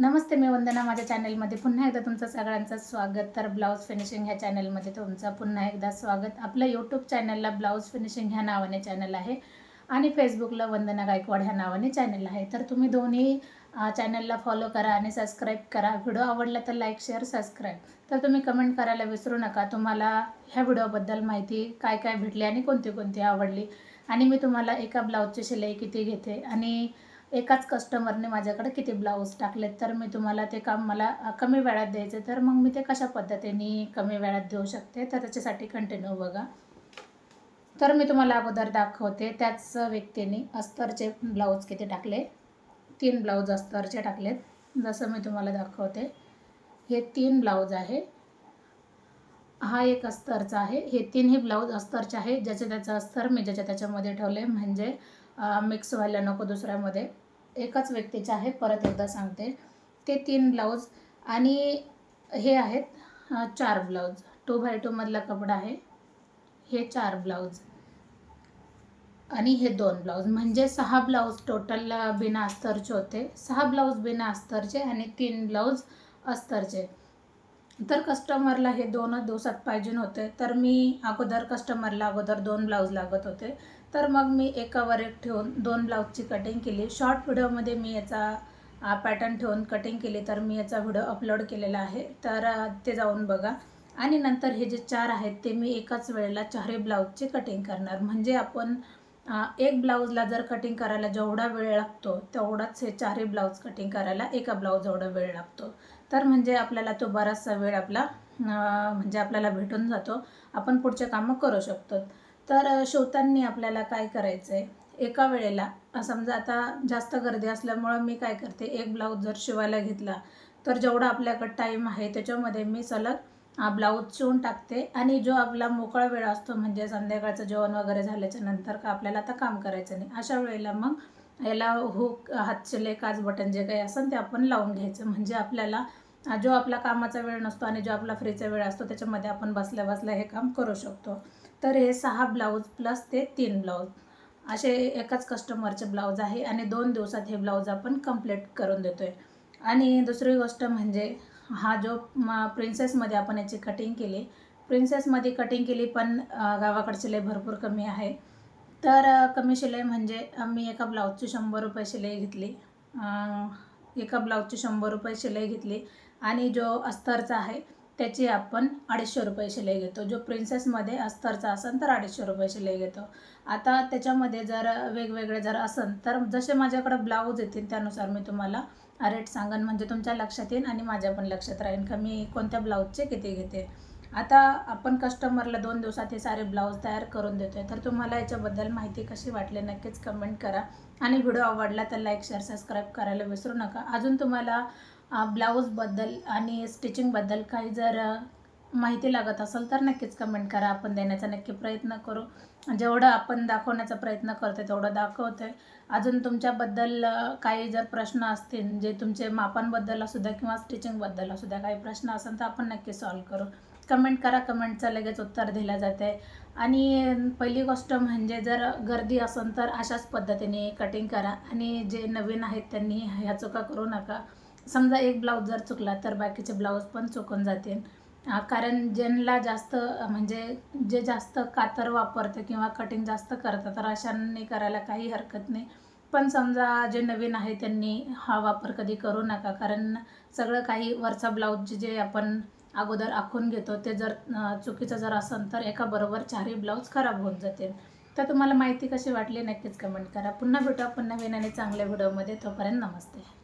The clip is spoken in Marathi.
नमस्ते मी वंदना. माझ्या चॅनलमध्ये पुन्हा एकदा तुमचं सगळ्यांचं स्वागत. तर ब्लाऊज फिनिशिंग ह्या चॅनलमध्ये तुमचं पुन्हा एकदा स्वागत. आपलं यूट्यूब चॅनलला ब्लाऊज फिनिशिंग ह्या नावाने चॅनल आहे आणि फेसबुकला वंदना गायकवाड ह्या नावाने चॅनल आहे. तर तुम्ही दोन्ही चॅनलला फॉलो करा आणि सबस्क्राईब करा. व्हिडिओ आवडला तर लाईक शेअर सबस्क्राईब तर तुम्ही कमेंट करायला विसरू नका. तुम्हाला ह्या व्हिडिओबद्दल माहिती काय काय भेटली आणि कोणती कोणती आवडली. आणि मी तुम्हाला एका ब्लाऊजची शिलाई किती घेते आणि एकाच कस्टमरने माझ्याकडे किती ब्लाऊज टाकलेत? तर मी तुम्हाला ते काम मला कमी वेळात द्यायचे. तर मग मी ते कशा पद्धतीने कमी वेळात देऊ शकते? तर त्याच्यासाठी कंटिन्यू बघा. तर मी तुम्हाला अगोदर दाखवते. त्याच व्यक्तीने अस्तरचे ब्लाऊज किती टाकले? तीन ब्लाऊज अस्तरचे टाकलेत. जसं मी तुम्हाला दाखवते. हे तीन ब्लाऊज आहे. हा एक अस्तरचा आहे. हे तीनही ब्लाऊज अस्तरचे आहे. ज्याचे त्याचं अस्तर मी ज्याच्या त्याच्यामध्ये ठेवले. म्हणजे मिक्स व्हायला नको दुसऱ्यामध्ये. एकाच व्यक्तीचे आहे परत एकदा सांगते. ते तीन ब्लाऊज आणि हे आहेत चार ब्लाऊज टू बाय टूमधला कपडा आहे. हे चार ब्लाऊज आणि हे दोन ब्लाऊज म्हणजे सहा ब्लाऊज टोटल बिना अस्तरचे होते. सहा ब्लाऊज बिना अस्तरचे आणि तीन ब्लाऊज अस्तरचे. तर कस्टमरला हे दोनच दिवसात पाहिजे होते. तर मी अगोदर कस्टमरला अगोदर दोन ब्लाऊज लागत होते. तर मग मी एकावर एक ठेवून दोन ब्लाऊजची कटिंग केली. शॉर्ट व्हिडिओमध्ये मी याचा पॅटर्न ठेवून कटिंग केली. तर मी याचा व्हिडिओ अपलोड केलेला आहे. तर ते जाऊन बघा. आणि नंतर हे जे चार आहेत ते मी एकाच वेळेला चारही ब्लाऊजची कटिंग करणार. म्हणजे आपण एक ब्लाऊजला जर कटिंग करायला जेवढा वेळ लागतो तेवढाच हे चारही ब्लाऊज कटिंग करायला एका ब्लाऊज एवढा वेळ लागतो. तर म्हणजे आपल्याला तो बराचसा वेळ आपला म्हणजे आपल्याला भेटून जातो. आपण पुढचे कामं करू शकतो. तर अ, आपल्याला काय करायचं आहे एका वेळेला समजा आता जास्त गर्दी असल्यामुळं मी काय करते? एक ब्लाऊज जर शिवायला घेतला तर जेवढा आपल्याकडं टाईम आहे त्याच्यामध्ये मी सलग ब्लाऊज शिवून टाकते. आणि जो आपला मोकळा वेळ असतो म्हणजे संध्याकाळचं जेवण वगैरे झाल्याच्यानंतर का आपल्याला आता काम करायचं नाही अशा वेळेला मग याला हुक हातशिले काच बटन जे काही असेल ते आपण लावून घ्यायचं. म्हणजे आपल्याला जो आपला कामाचा वेळ नसतो आणि जो आपला फ्रीचा वेळ असतो त्याच्यामध्ये आपण बसल्या बसल्या हे काम करू शकतो. तर हे सहा ब्लाऊज प्लस ते तीन ब्लाऊज. असे एकाच कस्टमरचे ब्लाऊज आहे आणि दोन दिवसात हे ब्लाऊज आपण कंप्लीट करून देतो आहे आणि दुसरी गोष्ट म्हणजे हा जो म प्रिन्सेसमध्ये आपण याची कटिंग केली. प्रिन्सेसमध्ये कटिंग केली पण गावाकडे शिलाई भरपूर कमी आहे. तर कमी शिलाई म्हणजे मी एका ब्लाऊजची शंभर रुपये शिलाई घेतली. एका ब्लाऊजची शंभर रुपये शिलाई घेतली. आणि जो अस्तरचा आहे त्याची आपण अडीचशे रुपये शिलाई घेतो. जो प्रिन्सेसमध्ये अस्तरचा असेल तर अडीचशे रुपये शिलाई घेतो. आता त्याच्यामध्ये जर वेगवेगळे जर असेल तर जसे माझ्याकडं ब्लाऊज येतील त्यानुसार मी तुम्हाला रेट सांगेन. म्हणजे तुमच्या लक्षात येईल आणि माझ्या पण लक्षात राहील का मी कोणत्या ब्लाऊजचे किती घेते. आता आपण कस्टमरला दोन दिवसात हे सारे ब्लाऊज तयार करून देतो आहे तर तुम्हाला याच्याबद्दल माहिती कशी वाटली नक्कीच कमेंट करा. आणि व्हिडिओ आवडला तर लाईक शेअर सबस्क्राईब करायला विसरू नका. अजून तुम्हाला ब्लाऊजबद्दल आणि स्टिचिंगबद्दल काही जर माहिती लागत असेल तर नक्कीच कमेंट करा. आपण देण्याचा नक्की प्रयत्न करू. जेवढं आपण दाखवण्याचा प्रयत्न करतो तेवढं दाखवतो आहे अजून तुमच्याबद्दल काही जर प्रश्न असतील जे तुमचे मापांबद्दल असू द्या किंवा स्टिचिंगबद्दल असू द्या काही प्रश्न असेल तर आपण नक्की सॉल्व करू. कमेंट करा कमेंटचं लगेच उत्तर दिलं जाते. आणि पहिली गोष्ट म्हणजे जर गर्दी असेल तर अशाच पद्धतीने कटिंग करा. आणि जे नवीन आहेत त्यांनी ह्या चुका करू नका. समजा एक ब्लाऊज जर चुकला तर बाकीचे ब्लाऊज पण चुकून जातील. कारण ज्यांना जास्त म्हणजे जे जास्त कातर वापरतं किंवा कटिंग जास्त करतं तर अशांनी करायला काही हरकत नाही. पण समजा जे नवीन आहे त्यांनी हा वापर कधी करू नका. कारण सगळं काही वरचा ब्लाऊज जे आपण अगोदर आखून घेतो ते जर चुकीचं जर असेल तर एका बरोबर चारही ब्लाऊज खराब होऊन जातील. तर तुम्हाला माहिती कशी वाटली नक्कीच कमेंट करा. पुन्हा भेटू आपण नवीन आणि चांगल्या व्हिडिओमध्ये तोपर्यंत नमस्ते.